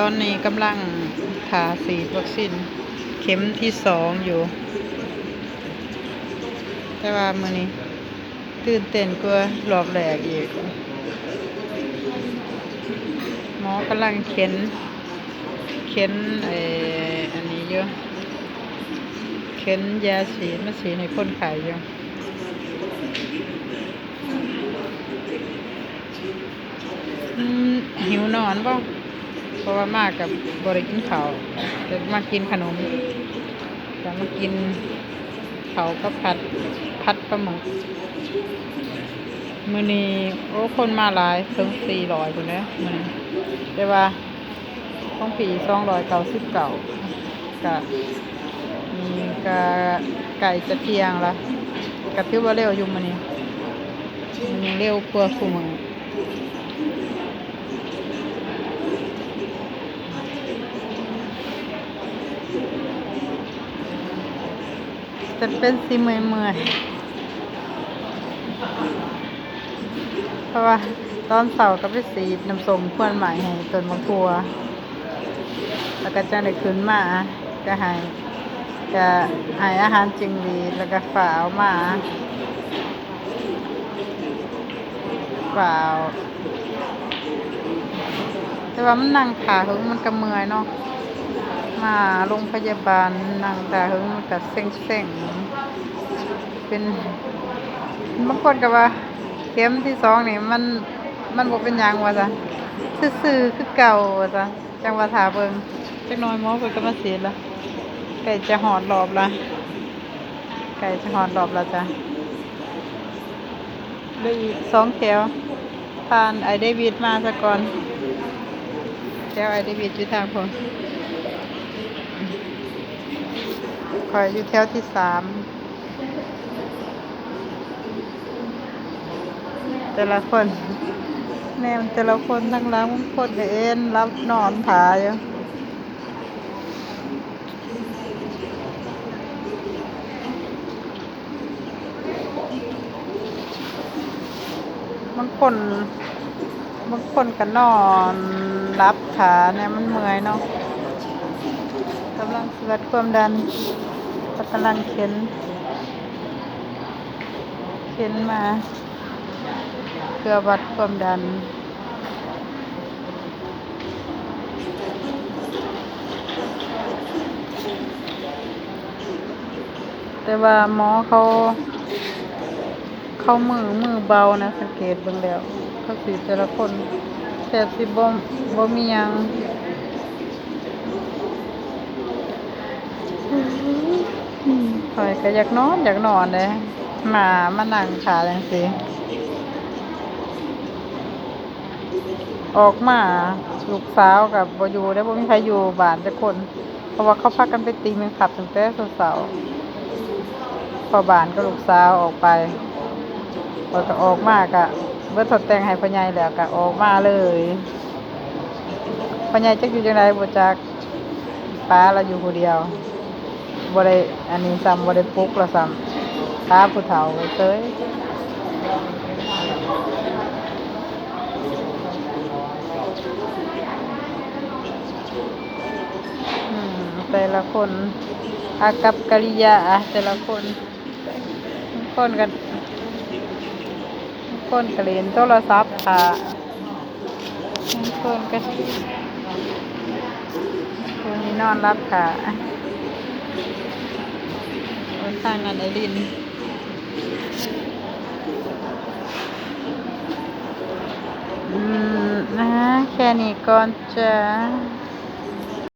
ตอนนี้กำลังทาสีวัคซีนเข็มที่สองอยู่ แต่ว่ามือนี้ ตื่นเต้นกลัว่ารอบแรกอีก หมอกำลังเข็น เข็นไอ้อันนี้อยู่เข็นยาฉีดมาฉีดให้คนไข้อยู่อืมหิวนอนบ่ เพราะว่ามากกับบริกินข้าจะมากินขนมจะมากินข้าก็ผัดผัดปลาหมึกมือนี้โอ้คนมาหลายถึง400พุ่นเด้อมื้อนี้แต่ว่าต้องปี299ก็มีกะไก่จะเทียงละก็ถือว่าเร็วอยู่มือนี้มื้อนี้เร็วกว่าคุมื้อ จะเป็นสีเมื่อยเมื่อยเพราะว่าตอนเสาร์ก็ไปสีน้ำส้มควนใหม่ให้ต้นมะกรัว แล้วก็จังได้ขึ้นมาก็ให้ก็ให้อาหารจริงหรีแล้วก็ฝาวมาฝาวแต่ว่ามันนั่งขาหึงมันก็เมื่อยเนาะ มาโรงพยาบาลนางตาหึงมันก็เซ็งเป็นบางคนก็ว่าเข็มที่สองนี่มันมันบ่เป็นยังว่าจ้ะซื่อๆคือเก่าว่าจ้ะจังว่าถาเบิงจักหน่อยหมอเพิ่นก็มาฉีดละไก่จะหอดรอบละไก่จะหอดรอบล้วจ้ะเหลืออีกสองแถวผ่านไอเดวิดมาซะก่อนแถวไอเดวิดอยู่ทางผม คอยอยู่แถวที่สามแต่ละคนแนมแต่ละคนทั้งหล้างมันคนเอ็นรับนอนผาอยู่บางคนบางคนก็นอนรับขาเนี่ยมันเมื่อยเนาะ กำลังวัดความดันกำลังเข็น เข็นมาเพื่อวัดความดันแต่ว่าหมอเขา เขามือมือเบานะสังเกตเบิ่งแล้วเขาสีแต่ละคนแทบสิบ่บ่มียัง ข่อยก็อยากนอนอยากนอนเลยหมามานั่งขาจังสิออกมาลูกสาวกับบอยู่ได้วบ่มีใครอยู่บ้านจักคน เพราะว่าเขาพักกันไปตีแมงขับตั้งแต่เสาร์ๆพอบ้านก็ลูกสาวออกไปพอก็ออกมากะเบิดทดแต่งให้พ่อใหญ่แล้วก็ออกมาเลยพ่อใหญ่จักอยู่จังไดบ่จักป้าเราอยู่ผู้เดียว บ่ได้อันนี้ซ้ำบ่ได้ปลุกแล้วซ้ำตาผู้เฒ่าไว้เตยแต่ละคนอากับกิริยาแต่ละคน คนกัน คนก็เล่นโทรศัพท์ค่ะคนก็คนนี้นอนรับค่ะ ทางนั้นไอรินอืมนะแค่นี้ก่อนจ้า